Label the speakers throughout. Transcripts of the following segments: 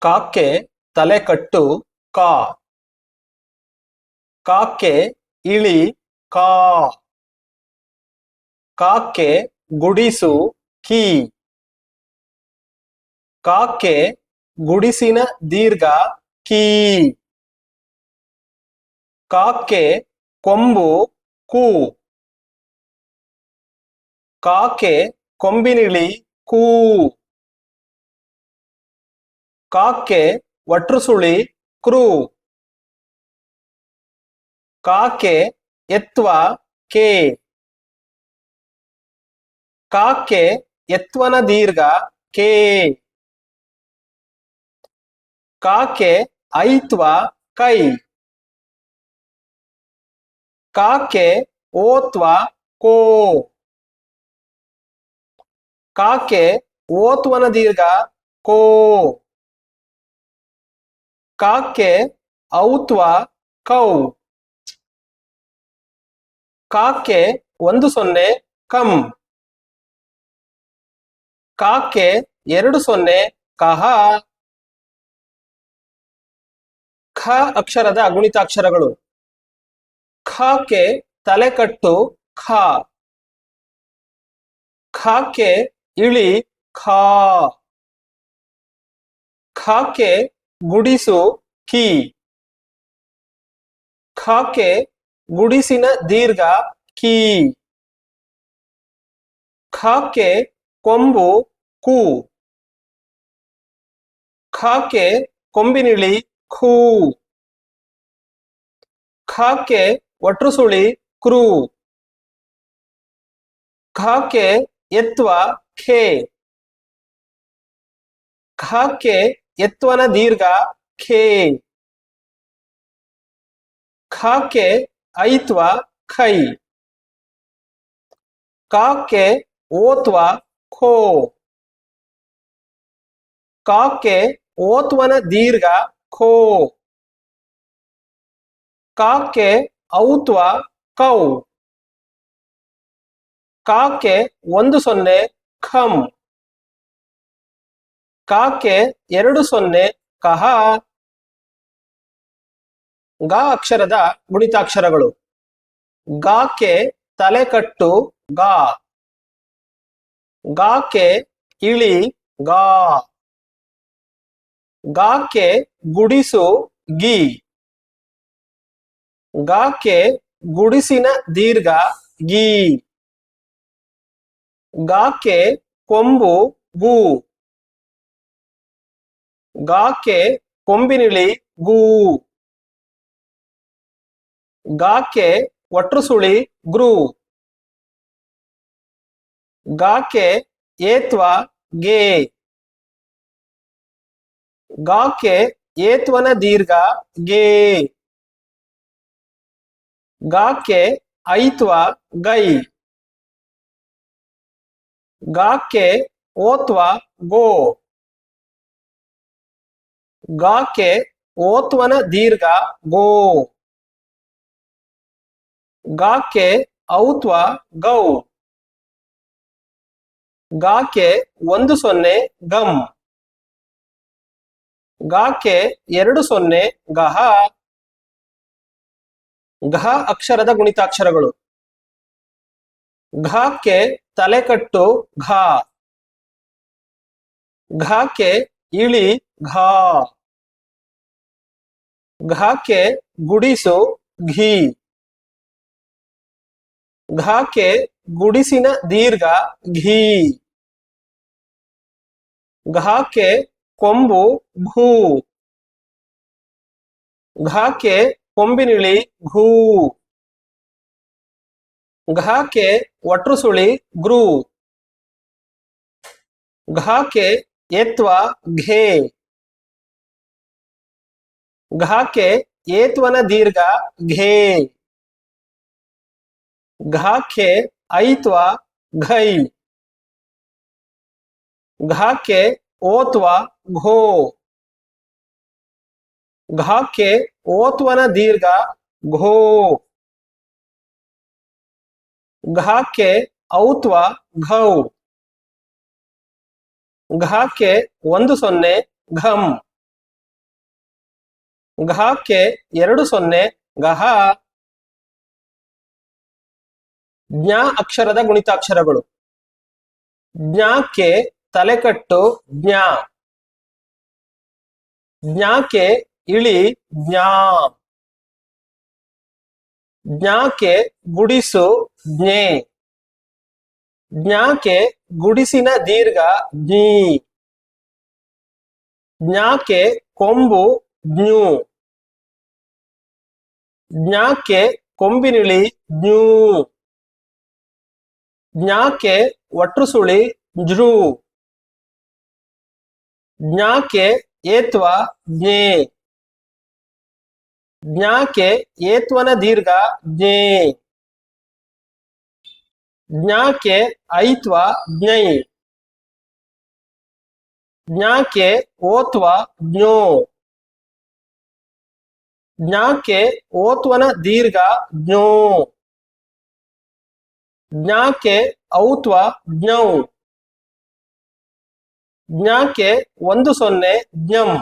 Speaker 1: ಕಾಕ್ಕೆ ತಲೆಕಟ್ಟು ಕಾ. ಕಾಕ್ಕೆ ಇಳಿ ಕಾ. ಕಾಕ್ಕೆ ಗುಡಿಸು ಕೀ. ಕಾಕ್ಕೆ ಗುಡಿಸಿನ ದೀರ್ಘ ಕೀ. ಕಾಕ್ಕೆ ಕೊಂಬು ಕೂ. ಕಾಕೆ ಕೊಂಬಿನಿಳಿ ಕೂ. ಕಾಕ್ಕೆ ವಟ್ರುಸುಳಿ ಕ್ರೂ. ಕಾಕೆ ಎತ್ವ ಕೆ. ಕಾಕೆ ಎತ್ವನ ದೀರ್ಘ ಕೆ. ಕಾಕೆ ಐತ್ವ ಕೈ. ಕಾಕೆ ಓತ್ವ ಕೋ. ಕಾಕೆ ಓತ್ವನ ದೀರ್ಘ ಕೋ. ಕಾಕೆ ಔತ್ವ ಕೌ. ಕಾಕೆ ಒಂದು ಸೊನ್ನೆ ಕಂ. ಕಾಕೆ ಎರಡು ಸೊನ್ನೆ ಕಹ. ಖ ಅಕ್ಷರದ ಗುಣಿತಾಕ್ಷರಗಳು. ಖಾಕೆ ತಲೆಕಟ್ಟು ಖ. ಖಾಕೆ ಇಳಿ ಖಾ. ಖಾಕೆ ಗುಡಿಸು ಕಿ. ಖಾಕೆ ಗುಡಿಸಿನ ದೀರ್ಘ ಕೀ. ಖಾಕೆ ಕೊಂಬು ಕೂ. ಖಾಕೆ ಕೊಂಬಿನಿಳಿ ಖೂ. ಖಾಕೆ ಒಟ್ರುಸುಳಿ ಕ್ರೂ. ಖಾಕೆ ಎತ್ವ ಖೇ. ಖಾಕೆ ಎತ್ವನ ದೀರ್ಘ ಖೇ. ಖಾಕೆ ಐತ್ವ ಖೈ. ಕಾಕೆ ಓತ್ವ ಖೋ. ಕಾಕೆ ಓತ್ವನ ದೀರ್ಘ ಖೋ. ಕಾಕೆ ಔತ್ವ ಕೌ. ಕಾಕೆ ಒಂದು ಸೊನ್ನೆ ಖಂ. ಕಾಕೆ ಎರಡು ಸೊನ್ನೆ ಕಹ ಗ ಅಕ್ಷರದ ಗುಣಿತಾಕ್ಷರಗಳು. ಗಾಕೆ ತಲೆಕಟ್ಟು ಗಾ. ಗಾಕೆ ಇಳಿ ಗಾ. ಗಾಕೆ ಗುಡಿಸು ಗಿ. ಗಾಕೆ ಗುಡಿಸಿನ ದೀರ್ಘ ಗೀ. ಗಾಕೆ ಕೊಂಬು ಗು. ಗಾಕೆ ಕೊಂಬಿನಿಳಿ ಗೂ. ಗಾಕೆ ಒಟ್ರುಸುಳಿ ಗ್ರೂ. ಗಾಕೆ ಏತ್ವ ಗೇ. ಗಾಕೆ ಏತ್ವನ ದೀರ್ಘ ಗೇ. ಗಾಕೆ ಐತ್ವ ಗೈ. ಗಾಕೆ ಓತ್ವ ಗೋ. ಗಾಕೆ ಓತ್ವನ ದೀರ್ಘ ಗೋ. ಗಾಕೆ ಔತ್ವ ಗೌ. ಗಾಕೆ ಒಂದು ಸೊನ್ನೆ ಗಮ್ ಗಾಕೆ ಎರಡು ಸೊನ್ನೆ ಗಹ. ಘ ಅಕ್ಷರದ ಗುಣಿತಾಕ್ಷರಗಳು. ಘಾಕ್ಕೆ ತಲೆಕಟ್ಟು ಘಾ. ಘಾಕ್ಕೆ ಇಳಿ ಘಾ. ಘಾಕ್ಕೆ ಗುಡಿಸು ಘೀ ಘಾಕೆ ಗುಡಿಸಿನ ದೀರ್ಘ ಘೀ ಘಾಕೆ ಕೊಂಬು ಭೂ ಘಾಕೆ ಕೊಂಬಿನಿಳಿ ಘೂ ಘಾಕೆ ಒಟ್ರುಸುಳಿ ಗ್ರೂ ಘಾಕೆ ಏತ್ವ ಘೇ ಘಾಕೆ ಏತ್ವನ ದೀರ್ಘ ಘೇ. ಘಾಕೆ ಐತ್ವ ಘೈ. ಘಾಕೆ ಓತ್ವ ಘೋ. ಘಾಕೆ ಓತ್ವನ ದೀರ್ಘ ಘೋ. ಘಾಕೆ ಔತ್ವ ಘೌ. ಘಾಕೆ ಒಂದು ಸೊನ್ನೆ ಘಂ. ಘಕ್ಕೆ ಎರಡು ಸೊನ್ನೆ ಗಹ ಜ್ಞಾ ಅಕ್ಷರದ ಗುಣಿತಾಕ್ಷರಗಳು. ಜ್ಞಾಕ್ಕೆ ತಲೆಕಟ್ಟು ಜ್ಞಾ. ಜ್ಞಾಕ್ಕೆ ಇಳಿ ಜ್ಞಾ. ಜ್ಞಾಕ್ಕೆ ಗುಡಿಸು ಜ್ಞೆ. ಜ್ಞಾಕ್ಕೆ ಗುಡಿಸಿನ ದೀರ್ಘ ಜ್ಞೀ. ಜ್ಞಾಕ್ಕೆ ಕೊಂಬು ಜ್ಞೂ. ಜ್ಞಾಕ್ಕೆ ಕೊಂಬಿನಿಳಿ ಜ್ಞೂ. ಜ್ಞಾಕೆ ಒಟ್ರುಸುಳಿ ಜ್ರೂ. ಜ್ಞಾಕೆ ಏತ್ವ ಜ್ಞೇ. ಜ್ಞಾಕೆ ಏತ್ವನ ದೀರ್ಘ ಜ್ಞೇ. ಜ್ಞಾಕೆ ಐತ್ವ ಜ್ಞೈ. ಜ್ಞಾಕೆ ಓತ್ವ ಜ್ಞೋ. ಜ್ಞಾಕ್ಕೆ ಓತ್ವನ ದೀರ್ಘ ಜ್ಞೋ. ಜ್ಞಾಕೆ ಔತ್ವ ಜ್ಞೌ. ಜ್ಞಾಕೆ ಒಂದು ಸೊನ್ನೆ ಜ್ಞಂ.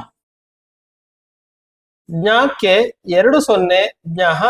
Speaker 1: ಜ್ಞಾಕೆ ಎರಡು ಸೊನ್ನೆ ಜ್ಞಃ.